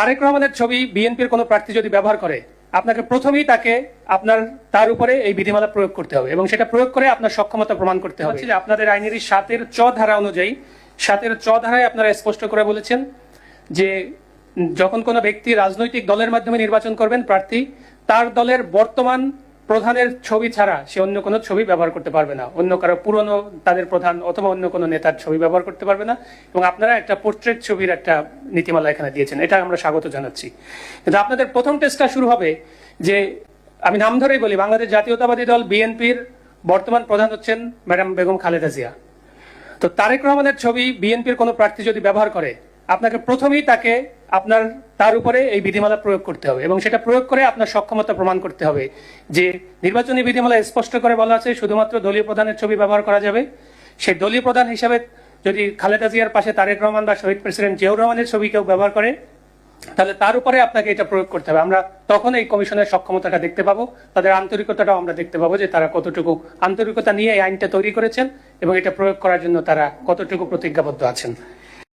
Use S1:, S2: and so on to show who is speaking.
S1: তারেক রহমানের ছবি বিএনপির কোনো প্রার্থী যদি ব্যবহার করে, আপনাকে প্রথমেই তাকে আপনার, তার উপরে এই বিধিমালা প্রয়োগ করতে হবে এবং সেটা প্রয়োগ করে আপনার সক্ষমতা প্রমাণ করতে হবে। যে আপনাদের আইনের সাতের চ ধারা অনুযায়ী, সাতের চ ধারায় আপনারা স্পষ্ট করে বলেছেন যে যখন কোনো ব্যক্তি রাজনৈতিক দলের মাধ্যমে নির্বাচন করবেন প্রার্থী, তার দলের বর্তমান প্রধানের ছবি ছাড়া সে অন্য কোনো ছবি ব্যবহার করতে পারবে না। অন্য কারও পুরনো তাদের প্রধান অথবা অন্য কোনো নেতার ছবি ব্যবহার করতে পারবে না। এবং আপনারা একটা পোর্ট্রেট ছবির একটা নীতিমালা এখানে দিয়েছেন। এটা আমরা স্বাগত জানাচ্ছি। কিন্তু আপনাদের প্রথম টেস্টটা শুরু হবে যে, আমি নাম ধরেই বলি, বাংলাদেশ জাতীয়তাবাদী দল, বিএনপির বর্তমান প্রধান হচ্ছেন ম্যাডাম বেগম খালেদা জিয়া। তো তারেক রহমানের ছবি বিএনপির কোনো প্রার্থী যদি ব্যবহার করে আপনাকে প্রথমেই তাকে আপনার, তার উপরে এই বিধিমালা প্রয়োগ করতে হবে এবং সেটা প্রয়োগ করে আপনার সক্ষমতা প্রমাণ করতে হবে যে নির্বাচনী বিধিমালা স্পষ্ট করে বলা আছে শুধুমাত্র দলীয় প্রধানের ছবি ব্যবহার করা যাবে। সেই দলীয় প্রধান হিসাবে যদি খালেদা জিয়ার পাশে তারেক রহমান বা শহীদ প্রেসিডেন্ট জিয়াউর রহমানের ছবি কেউ ব্যবহার করে, তাহলে তার উপরে আপনাকে এটা প্রয়োগ করতে হবে। আমরা তখন এই কমিশনের সক্ষমতাটা দেখতে পাবো, তাদের আন্তরিকতাটাও আমরা দেখতে পাবো যে তারা কতটুকু আন্তরিকতা নিয়ে এই আইনটা তৈরি করেছেন এবং এটা প্রয়োগ করার জন্য তারা কতটুকু প্রতিজ্ঞাবদ্ধ আছেন।